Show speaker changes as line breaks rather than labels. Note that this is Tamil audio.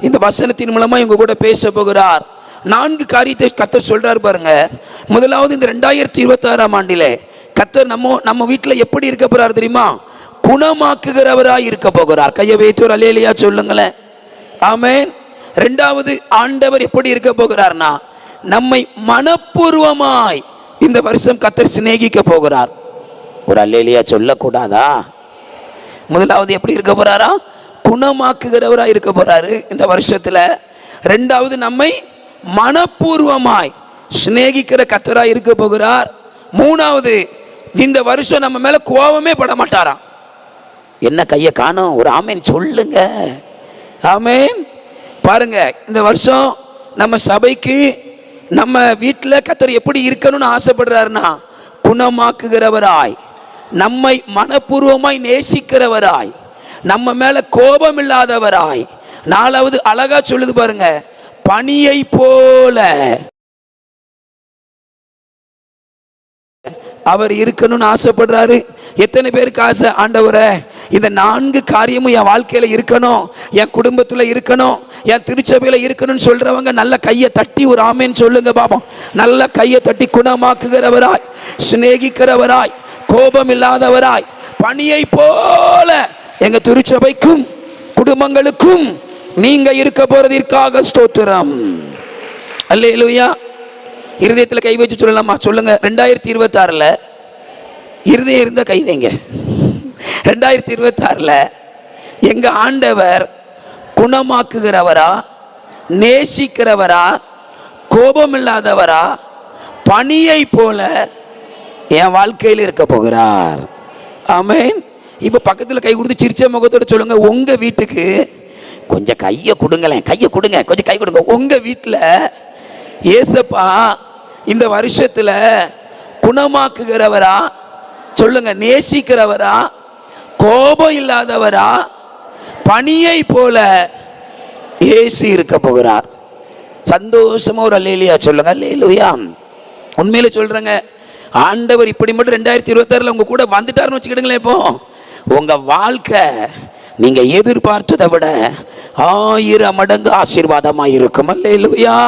இந்த வசனத்தின் மூலமாக இவங்க கூட பேச போகிறார். நான்கு காரியத்தை கத்தர் சொல்கிறார் பாருங்க. முதலாவது இந்த ரெண்டாயிரத்தி இருபத்தாறாம் ஆண்டில் கத்தர் நம்ம நம்ம வீட்டில் எப்படி இருக்க போகிறார் தெரியுமா? குணமாக்குகிறவராக இருக்க போகிறார். கையை வைத்து ஒரு அலேலியா சொல்லுங்களேன். ஆமென். ரெண்டாவது ஆண்டவர் எப்படி இருக்க போகிறார்னா நம்மை மனப்பூர்வமாய் இந்த வருஷம் கத்தர் சிநேகிக்க போகிறார். ஒரு அல்லேலியா சொல்லக்கூடாதா? முதலாவது எப்படி இருக்க போறாரா? குணமாக்குகிறவராக இருக்க போகிறாரு இந்த வருஷத்தில். ரெண்டாவது நம்மை மனப்பூர்வமாய் சிநேகிக்கிற கத்தராக இருக்க போகிறார். மூணாவது இந்த வருஷம் நம்ம மேலே கோபமே பட மாட்டாராம். என்ன கையை காணும்? ஒரு ஆமேன் சொல்லுங்க. ஆமேன். பாருங்க இந்த வருஷம் நம்ம சபைக்கு நம்ம வீட்டில் கத்தர் எப்படி இருக்கணும்னு ஆசைப்படுறாருன்னா குணமாக்குகிறவராய் நம்மை மனப்பூர்வமாய் நேசிக்கிறவராய் நம்ம மேல கோபம் இல்லாதவராய். நாலாவது அழகா சொல்லுது பாருங்க பனியை போல. அவர் இருக்கணும்னு ஆசைப்படுறாரு. எத்தனை பேருக்கு ஆசை ஆண்டவரை இந்த நான்கு காரியமும் என் வாழ்க்கையில் இருக்கணும் என் குடும்பத்தில் இருக்கணும் என் திருச்சபையில் இருக்கணும்னு சொல்கிறவங்க நல்ல கையை தட்டி ஒரு ஆமேன்னு சொல்லுங்க பாபம் நல்ல கையை தட்டி குணமாக்குகிறவராய் சிநேகிக்கிறவராய் கோபம் இல்லாதவராய் பணியை போல. எங்க திருச்சபைக்கும் குடும்பங்களுக்கும் நீங்க இருக்க போறதற்காக ஸ்தோத்திரம். அல்லேலூயா. இருதயத்தில் கை வச்சு சொல்லலாமா? சொல்லுங்க. ரெண்டாயிரத்தி இருபத்தாறில் இருதயம் இருந்த கைதைங்க ரெண்டாயிரத்தி இருபத்தாறில் எங்கள் ஆண்டவர் குணமாக்குகிறவரா நேசிக்கிறவரா கோபம் இல்லாதவரா பணியை போல என் வாழ்க்கையில் இருக்க போகிறார். ஆமென். இப்போ பக்கத்தில் கை கொடுத்து சிரிச்ச முகத்தோட சொல்லுங்க. உங்கள் வீட்டுக்கு கொஞ்சம் கையை கொடுங்களேன். கையை கொடுங்க. கொஞ்சம் கை கொடுங்க. உங்கள் வீட்டில் ஏசப்பா இந்த வருஷத்தில் குணமாக்குகிறவரா? சொல்லுங்க. நேசிக்கிறவரா? கோபம் இல்லாதவரா? பணியை போல ஏசி இருக்க போகிறார். சந்தோஷமா ஒரு அல்லேலியா சொல்லுங்க. அல்லேலுயா. உண்மையில சொல்றேங்க. ஆண்டவர் இப்படி மட்டும் ரெண்டாயிரத்தி இருபத்தாறுல உங்க கூட வந்துட்டாருன்னு வச்சுக்கிடுங்களேன் இப்போ. உங்கள் வாழ்க்கை நீங்கள் எதிர்பார்த்ததை விட ஆயிரம் மடங்கு ஆசீர்வாதமாக இருக்கும் அல்லேலுயா.